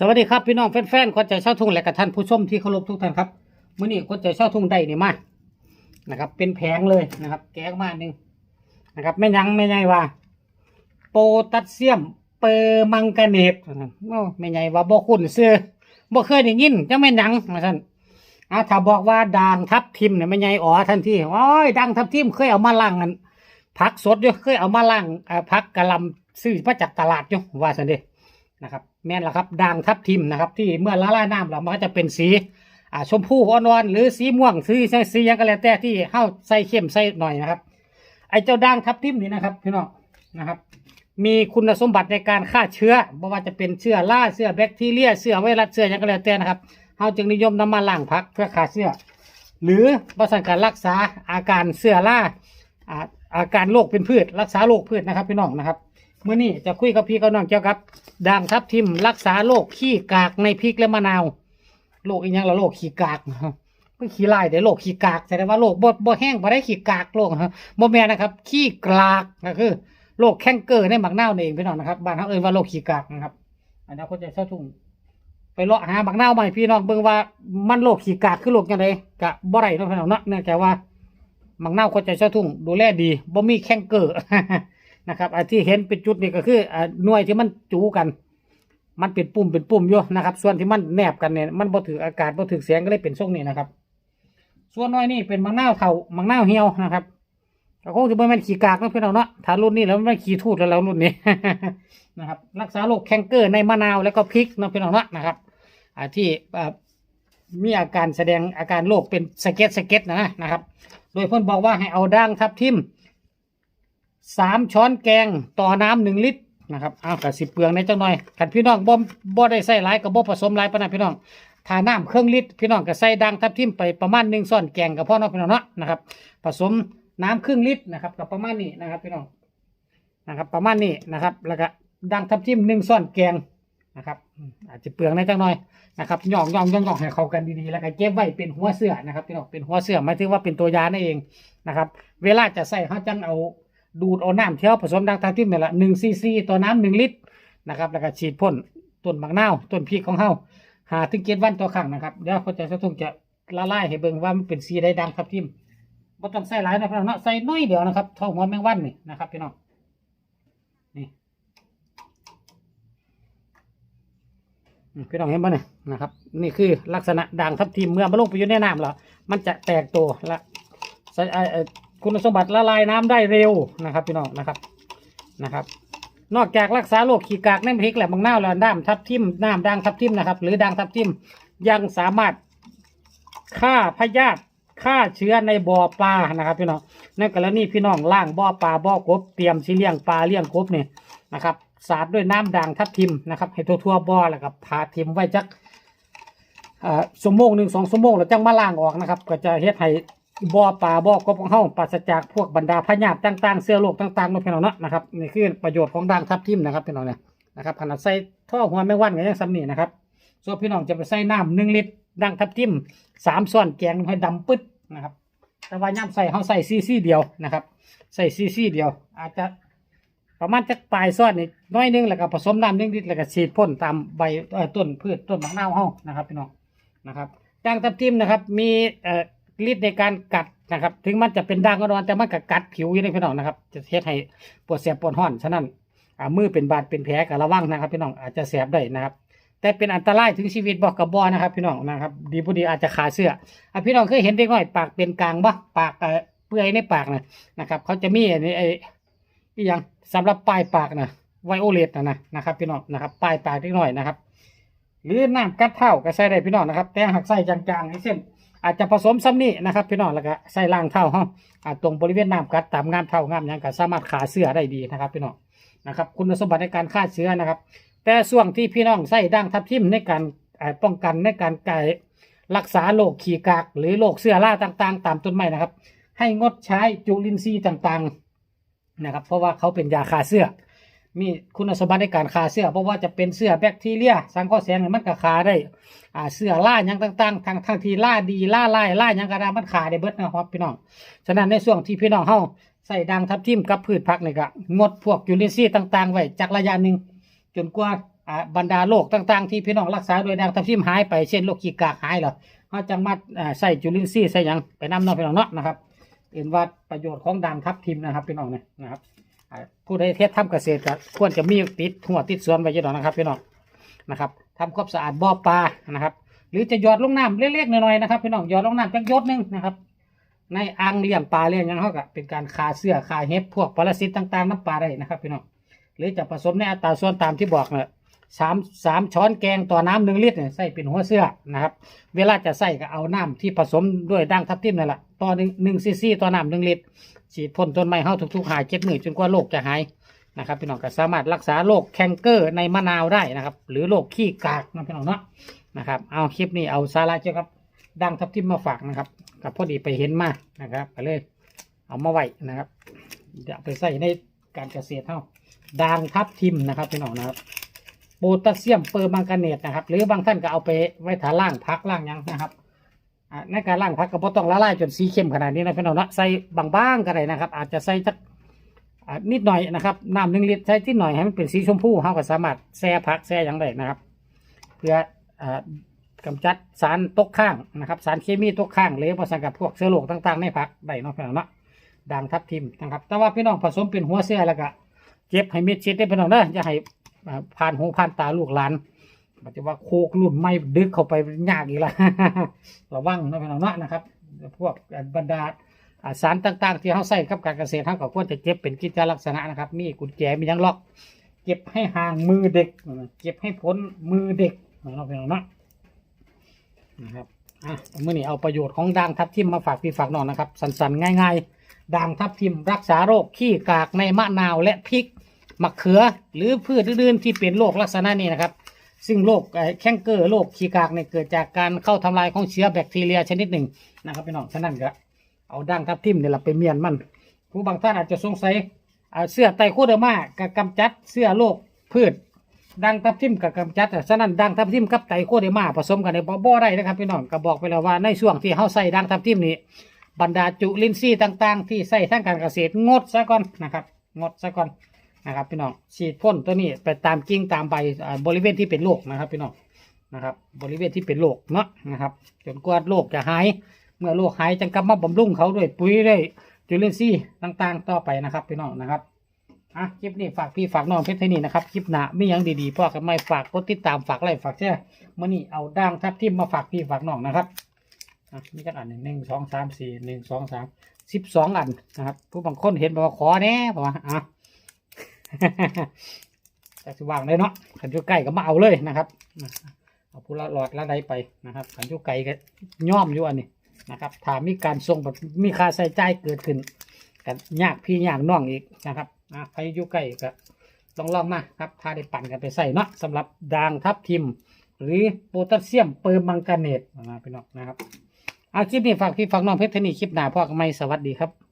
สวัสดีครับพี่น้องแฟนๆคนใจเช่าทุ่งและกับท่านผู้ชมที่เคารพทุกท่านครับมื้อนี้คนใจเช่าทุ่งได้นี่มานะครับ เป็นแผงเลยนะครับ แกงมาหนึ่งนะครับไม่ยั้งไม่ใหญ่ว่า โปแตัสเซียม เปอร์มังกาเนตโอ้ไม่ใหญ่ว่าบ่คุ้นเสื้อบ่เคยได้ยินจังไม่ยังมาท่านอาถ้าบอกว่าด่างทับทิมเนี่ยไม่ใหญ่อ๋อทันทีโอ้ยด่างทับทิมเคยเอามาล่างกันผักสดอยู่เคยเอามาล่างอ่าผักกะลำซื้อมาจากตลาดอยู่ว่าสันเดนะครับ แม่นละครับด่างทับทิมนะครับ ที่เมื่อละลายน้ำแล้วมันก็จะเป็นสีอ่าชมพูอ่อนๆหรือสีม่วงสีสีสีหยังก็แล้วแต่ที่เข้าใส่เข้มใส่หน่อยนะครับ ไอ้เจ้าด่างทับทิมนี่นะครับพี่น้องนะครับ มีคุณสมบัติในการฆ่าเชื้อไม่ว่าจะเป็นเชื้อราเชื้อแบคทีเรียเชื้อไวรัสเชื้อยังก็แล้วแต่นะครับเขาจึงนิยมนำมาล้างพักเพื่อฆ่าเชื้อหรือประสานการรักษาอาการเชื้อล่าอาการโรคเป็นพืช รักษาโรคพืชนะครับพี่น้องนะครับ เมื่อนี้จะคุยกับพี่กับน้องเกี่ยวกับด่างทับทิมรักษาโรคขี้กากในพริกและมะนาวโรคอีกอย่างละโรคขี้กากนะครับไม่ขี้ลายเดี๋ยวโรคขี้กากแสดงว่าโรคบ่บ่แห้งบ่ได้ขี้กากโรคนะครับบ่แม่นะครับ ขี้กากก็คือโรคแข้งเกอร์ในหมักเน่าวเองพี่น้องนะครับบ้านเขาเอ่ยว่าโรคขี้กากนะครับอันนี้คนจะเช่าทุ่งไปเลาะหาหมักเน่าวใหม่พี่น้องเบิ่งว่ามันโรคขี้กากคือโรคยังไงกะบ่ได้เนาะพี่น้องเนาะเนื่องจากว่าหมักเน่าคนจะเช่าทุ่งดูแลดีบ่มีแข้งเกอร์ นะครับอันที่เห็นเป็นจุดนี่ก็คืออ่าหน่วยที่มันจูกัน มันเป็นปุ่มเป็นปุ่มอยู่นะครับ ส่วนที่มันแนบกันเนี่ยมันบ่ถืออากาศบ่ถือแสงก็เลยเป็นทรงนี้นะครับ ส่วนน้อยนี่เป็นมังนาวเถามังนาวเหี่ยวนะครับก็คงจะไม่แม่นขี้กากนะเพี่อน้องเนาะถ้ารุ่นนี้แล้วมันไม่ขี้ทูดแล้วแล้วรุ่นนี้นะครับรักษาโรคแคนเกอร์ในมะนาวแล้วก็พริกนาะพี่อน้องเนาะนะครับอ่าที่อ่ามีอาการแสดงอาการโรคเป็นสะเก็ดสะเก็ดนะนะครับ โดยเพิ่อนบอกว่าให้เอาด่างทับทิม สามช้อนแกงต่อน้ำหนึ่งลิตรนะครับเอากระสิเปลืองในจังหน่อยขันพี่น้องบ่บ่ได้ใส่หลายกับบ่ผสมหลายปนนั้นพี่น้องถ้าน้ำเครื่องลิตรพี่น้องก็ใส่ดังทับทิมไปประมาณหนึ่งช้อนแกงกับพ่อเนาะพี่น้องเนาะนะครับผสมน้ำครึ่งลิตรนะครับกับประมาณนี้นะครับพี่น้องนะครับประมาณนี้นะครับแล้วก็ดังทับทิมหนึ่งช้อนแกงนะครับอาจจะเปลืองในจังหน่อยนะครับย่องย่องย่องย่องให้เข้ากันดีๆแล้วก็เก็บไว้เป็นหัวเสื้อนะครับพี่น้องเป็นหัวเสื้อหมายถึงว่าเป็นตัวยานั่นเองนะครับเวลาจะใส่เขาจังเอา ดูดเอาน้ำเที่ยวผสมดังทางที่นี่ละหนึ่งซีซีต่อน้ำหนึ่งลิตรนะครับแล้วก็ฉีดพ่นต้นมะนาวต้นพริกของเฮาหาถึงเกตวันต่อครั้งนะครับเดี๋ยวเขาจะสะทุ่งจะละลายให้เบิ่งว่ามันเป็นสีได้ดังครับทิมบ่ต้องใส่หลายนะพี่น้องเนาะใส่น้อยเดียวนะครับเท่าหัวแมงวันนี่นะครับพี่น้องนี่พี่น้องเห็นป่ะเนี่ยนะครับ นี่คือลักษณะด่างทับทิมเมื่อมาลงไปอยู่ในน้ำแล้วมันจะแตกตัวละใส่เอ่อเอ่อ คุณสมบัติละลายน้ำได้เร็วนะครับพี่น้องนะครับนะครับ นอกจากรักษาโรคขี้กากในพริกและบางนาแล้วน้ำทับทิมน้ำด่างทับทิมนะครับ หรือด่างทับทิมยังสามารถฆ่าพยาธิฆ่าเชื้อในบ่อปลานะครับพี่น้องในกรณีพี่น้องล่างบ่อปลาบ่อกบเตรียมสิเลี้ยงปลาเลี้ยงกบเนี่ยนะครับสาดด้วยน้ำด่างทับทิมนะครับให้ทั่วๆบ่อแล้วก็พาทิมไว้จักอ่าสมโมงหนึ่งสองสมโมงแล้วจังมาล่างออกนะครับ ก็จะเฮ็ดให้ บ่อปลาบ่อกบของเฮาปราศจากพวกบรรดาพยาธิต่างๆเสื้อโรคต่างๆเนาะพี่น้องเนาะนะครับนี่คือประโยชน์ของด่างทับทิมนะครับพี่น้องเนี่ยนะครับขนาดใส่ท่อหัวแมงวันก็ยังซ้ำนี่นะครับส่วนพี่น้องจะไปใส่น้ำหนึ่งลิตรด่างทับทิมสามส่วนแกงให้ดำปึ๊ดนะครับ แต่ว่าย่ำใส่เฮาใส่ซีซีเดียวนะครับ ใส่ซีซีเดียว อาจจะประมาณจักปลายซ้อนนี่น้อยนึงแล้วก็ผสมน้ำหนึ่งลิตรแล้วก็ฉีดพ่นตามใบต้นพืชต้นมะนาวเฮานะครับพี่น้องนะครับด่างทับทิมนะครับมีเอ่อ ฤทธิ์ในการกัดนะครับ ถึงมันจะเป็นด่างก็นอนแต่มันก็กัดผิวอยู่ในพี่น้องนะครับ จะเฮ็ดให้ปวดแสบปวดห้อนฉะนั้นมือเป็นบาดเป็นแผลก็ระวังนะครับพี่น้องอาจจะแสบได้นะครับ แต่เป็นอันตรายถึงชีวิตบอกกับบอนะครับ พี่น้องนะครับ ดีพอดีอาจจะขาดเสื้ออะพี่น้องเคยเห็นเด็กน้อยปากเป็นกลางบ่ปากเออเปื่อยในปากนะนะครับ เขาจะมีอันนี้ไอ้ยังสำหรับปลายปากนะไวโอเลตนะนะนะครับ พี่น้องนะครับปลายปากเด็กน้อยนะครับ หรือน้ำกัดเท้าก็ใส่ได้พี่น้องนะครับ แต่หักใส่จางๆให้เส้น อาจจะผสมซ้ำนี่นะครับพี่น้องแล้วก็ใส่ล่างเท้าฮาอ่าตรงบริเวณน้ำกัดตามงามเท้างามยังก็สามารถขาเสื้อได้ดีนะครับพี่น้องนะครับคุณสมบัติในการฆ่าเชื้อนะครับ แต่ส่วนที่พี่น้องใส่ด่างทับทิมในการป้องกันในการไกรักษาโรคขีกากหรือโรคเสื้อราต่างๆ ตามต้นไม้นะครับ ให้งดใช้จุลินทรีย์ต่างๆนะครับเพราะว่าเขาเป็นยาฆ่าเสื้อ มีคุณสมบัติในการฆ่าเสื้อเพราะว่าจะเป็นเสื้อแบคทีเรียสังเคราะห์แสงเนี่ยมันก็ฆ่าได้อ่าเสื้อล่ายังต่างๆทางทางที่ล่าดีล่าไล่ล่ายังกระดามันขาได้เบิดนะครับพี่น้องฉะนั้นในช่วงที่พี่น้องเฮาใส่ดังทับทิมกับพืชผักนี่ก็งดพวกจุลินทรีย์ต่างๆ ไว้จากระยะหนึ่งจนกว่าอ่าบรรดาโรคต่างๆ ที่พี่น้องรักษาโดยด่างทับทิมหายไปเช่นโรคขี้กากหายหรอเขาจังมาอ่าใส่จุลินทรีย์ใส่ยังไปนำเนาะพี่น้องเนาะนะครับเห็นว่าประโยชน์ของด่างทับทิมนะครับพี่น้องเนี่ยนะครับ ผู้ใดเทศทำเกษตรก็ควรจะมีติดหัวติดสวนไว้เยอะหน่อนะครับพี่น้องนะครับทำความสะอาดบ่อปลานะครับ หรือจะหยอดลงน้ำเล็กๆน้อยๆนะครับพี่น้องหยอดลงน้ำจักหยดหนึงนะครับ ในอ่างเลี้ยงปลาเลี้ยงยังเขาก็เป็นการคาเสื้อคาเห็บพวกปรสิตต่างๆน้ำปลาได้นะครับพี่น้องหรือจะผสมในอัตราส่วนตามที่บอกเนี่ย สามสามช้อนแกงต่อน้ำหนึ่งลิตรเนี่ยใส่เป็นหัวเสื้อนะครับ เวลาจะใส่ก็เอาน้ำที่ผสมด้วยด่างทับทิมนั่นแหละต่อหนึ่งหนึ่งซีซีต่อน้ำหนึ่งลิตรฉีดพ่นต้นไม้เข้าทุกๆหายเจ็ดหมื่นจนกว่าโรคจะหายนะครับพี่น้องก็สามารถรักษาโรคแคนเกอร์ในมะนาวได้นะครับ หรือโรคขี้กากนะพี่น้องเนาะนะครับเอาคลิปนี้เอาสาระเกี่ยวกับด่างทับทิมมาฝากนะครับกับพอดีไปเห็นมานะครับก็เลยเอามาไว้นะครับจะเอาไปใส่ในการเกษตรเท่าด่างทับทิมนะครับพี่น้องนะครับ โพแทสเซียมเปอร์มังกาเนตนะครับ หรือบางท่านก็เอาไปไว้ถาล่างพักล่างยังนะครับในการล่างพักก็บ่ต้องละลายจนสีเข้มขนาดนี้นะพี่น้องนะใส่บางๆก็ได้นะครับ อาจจะใส่สักนิดหน่อยนะครับน้ำหนึ่งลิตรใส่ที่หน่อยให้มันเป็นสีชมพูเราก็สามารถแช่พักแช่ยังได้นะครับ เพื่ออ่ากำจัดสารตกข้างนะครับ สารเคมีตกข้างหรือประสานกับพวกเชื้อโรคต่างๆในผักได้เนาะพี่น้องเนาะด่างทับทิมนะครับ แต่ว่าพี่น้องผสมเป็นหัวเสื้อแล้วก็เก็บให้มิดชิดได้พี่น้องเด้ออย่าให้ ผ่านหูผ่านตาลูกหลานมันจะว่าโคกรุ่นไม่ดึกเข้าไปยากอีกละ ระวังนะพี่น้องเนาะนะครับ พวกบรรดาอ่าสารต่าง ๆ ที่เขาใส่กับการเกษตรเขาก็ควรจะเก็บเป็นกิจลักษณะนะครับ มีกุญแจมียังล็อก เก็บให้ห่างมือเด็ก เก็บให้พ้นมือเด็กนะพี่น้องเนาะนะครับอะมื่อนี้เอาประโยชน์ของด่างทับทิมมาฝากพี่ฝากน้องนะครับ สั้นๆง่าย ๆด่างทับทิมรักษาโรคขี้กากในมะนาวและพริก มะเขือหรือพืชอื่นๆที่เป็นโรคลักษณะนี้นะครับ ซึ่งโรคแข้งเกอร์โรคขี้กากเนี่ยเกิดจากการเข้าทำลายของเชื้อแบคทีเรียชนิดหนึ่งนะครับพี่น้องฉะนั้นก็เอาด่างทับทิมเนี่ยเราไปเมียนมัน ผู้บางท่านอาจจะสงสัยเสื้อไตโคเดอร์มากับกำจัดเสื้อโรคพืชด่างทับทิมกับกำจัดฉะนั้นด่างทับทิมกับไตโคเดมาผสมกันในบ่บ่ได้นะครับพี่น้องก็บอกไปแล้วว่าในช่วงที่เฮาใส่ด่างทับทิมนี้บรรดาจุลินทรีย์ต่าง ๆ ที่ใส่ทางการเกษตรงดซะก่อนนะครับ งดซะก่อน นะครับพี่น้องฉีดพ่นตัวนี้ไปตามกิ่งตามใบบริเวณที่เป็นโรคนะครับพี่น้องนะครับ บริเวณที่เป็นโรคเนาะนะครับ จนกว่าโรคจะหาย เมื่อโรคหายจังกลับมาบำรุงเขาด้วยปุ๋ยด้วยจุลินทรีย์ต่างๆ ต่อไปนะครับพี่น้องนะครับอะคลิปนี้ฝากพี่ฝากน้องเพชรไทนี่นะครับคลิปหนาไม่ยังดีๆพ่อกับไม่ฝากกดติดตามฝากไลค์ฝากแชร์มื่อนี้เอาด่างทับทิมมาฝากพี่ฝากน้องนะครับอะมีจักอันหนึ่งหนึ่งสองสามสี่หนึ่งสองสามสิบสองอันนะครับ ผู้บางคนเห็นบอกว่าขอแน่บอกว่าอะ แต่สิวางเลยเนาะขันอยูไก่ก็มาเอาเลยนะครับเอาผู้ละหลอดละใดไปนะครับ ขันอยูไก่ก็ย่อมอยู่อันนี้นะครับถ้ามีการส่งแบบมีค่าใช้จ่ายเกิดขึ้นกันยากพี่ยากน้องอีกนะครับอะใครยูไก่ก็ต้องลองมาครับถ้าได้ปั่นกันไปใส่เนาะสำหรับด่างทับทิม หรือโพแทสเซียมเปอร์มังกาเนตนะพี่น้องนะครับ เอาคลิปนี้ฝากพี่ฝากน้องเพชรเทนี่คลิปหน้าพ่อกับไม่สวัสดีครับ